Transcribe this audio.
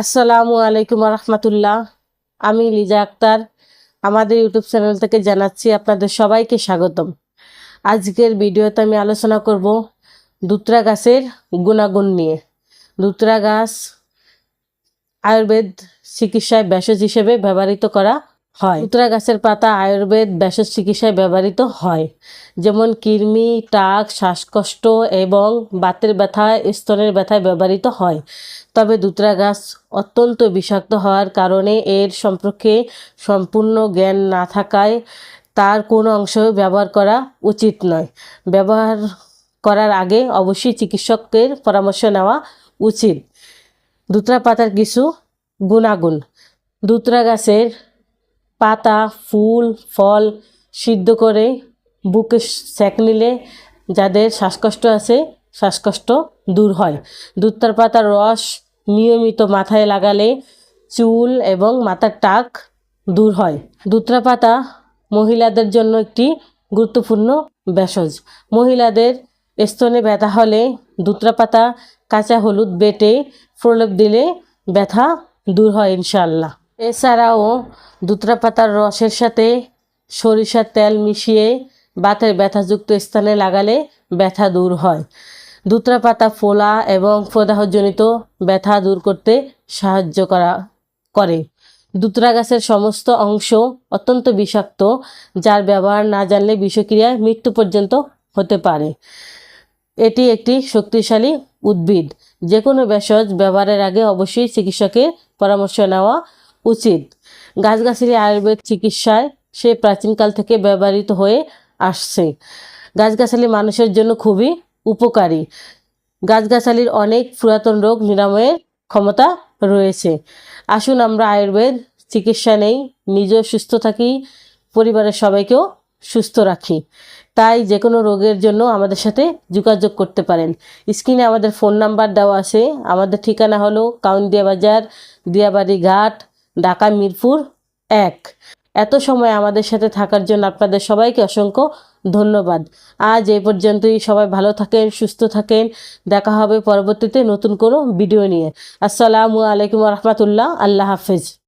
আসসালামু আলাইকুম রহমতুল্লাহ আমি লিজা আক্তার। আমাদের ইউটিউব চ্যানেল থেকে জানাচ্ছি আপনাদের সবাইকে স্বাগতম। আজকের ভিডিওতে আমি আলোচনা করব দূতরা গাছের গুণাগুণ নিয়ে। দূতরা গাছ আয়ুর্বেদ চিকিৎসায় ভেষজ হিসেবে ব্যবহৃত করা হয়। দুত্রা গাছের পাতা আয়ুর্বেদ ভেষজ চিকিৎসায় ব্যবহৃত হয়। যেমন কৃমি, টাক, শ্বাসকষ্ট এবং বাতের ব্যথা, স্তনের ব্যথায় ব্যবহৃত হয়। তবে দুতরা গাছ অত্যন্ত বিষাক্ত হওয়ার কারণে এর সম্পর্কে সম্পূর্ণ জ্ঞান না থাকায় তার কোনো অংশ ব্যবহার করা উচিত নয়। ব্যবহার করার আগে অবশ্যই চিকিৎসকের পরামর্শ নেওয়া উচিত। দুতরা পাতার কিছু গুণাগুণ। দুতরা গাছের পাতা, ফুল, ফল সিদ্ধ করে বুকে সেঁক নিলে যাদের শ্বাসকষ্ট আছে, শ্বাসকষ্ট দূর হয়। দুধটার পাতার রস নিয়মিত মাথায় লাগালে চুল এবং মাথার টাক দূর হয়। দুত্রা পাতা মহিলাদের জন্য একটি গুরুত্বপূর্ণ ভেষজ। মহিলাদের স্তনে ব্যথা হলে দুত্রা পাতা কাঁচা হলুদ বেটে প্রলেপ দিলে ব্যথা দূর হয় ইনশাল্লাহ এছাড়াও দুত্রা পাতার রসের সাথে সরিষার তেল মিশিয়ে বাতের ব্যথাযুক্ত স্থানে লাগালে ব্যথা দূর হয়। দুত্রা পাতা ফোলা এবং প্রদাহজনিত ব্যথা দূর করতে সাহায্য করা, করে। দুত্রা গাছের সমস্ত অংশ অত্যন্ত বিষাক্ত, যার ব্যবহার না জানলে বিষক্রিয়ায় মৃত্যু পর্যন্ত হতে পারে। এটি একটি শক্তিশালী উদ্ভিদ। যে কোনো ভেষজ ব্যবহারের আগে অবশ্যই চিকিৎসকের পরামর্শ নেওয়া উচিত। গাছগাছালি আয়ুর্বেদ চিকিৎসায় সে প্রাচীনকাল থেকে ব্যবহৃত হয়ে আসছে। গাছগাছালি মানুষের জন্য খুবই উপকারী। গাছগাছালির অনেক পুরাতন রোগ নিরাময়ের ক্ষমতা রয়েছে। আসুন আমরা আয়ুর্বেদ চিকিৎসা নেই, নিজেও সুস্থ থাকি, পরিবারের সবাইকেও সুস্থ রাখি। তাই যে কোনো রোগের জন্য আমাদের সাথে যোগাযোগ করতে পারেন। স্ক্রিনে আমাদের ফোন নাম্বার দেওয়া আছে। আমাদের ঠিকানা হলো কাউন্দিয়া বাজার দিয়াবাড়ি ঘাট ঢাকা মিরপুর এক। এত সময় আমাদের সাথে থাকার জন্য আপনাদের সবাইকে অসংখ্য ধন্যবাদ। আজ এই পর্যন্তই। সবাই ভালো থাকেন, সুস্থ থাকেন। দেখা হবে পরবর্তীতে নতুন কোনো ভিডিও নিয়ে। আসসালামু আলাইকুম রহমতুল্লাহ। আল্লাহ হাফেজ।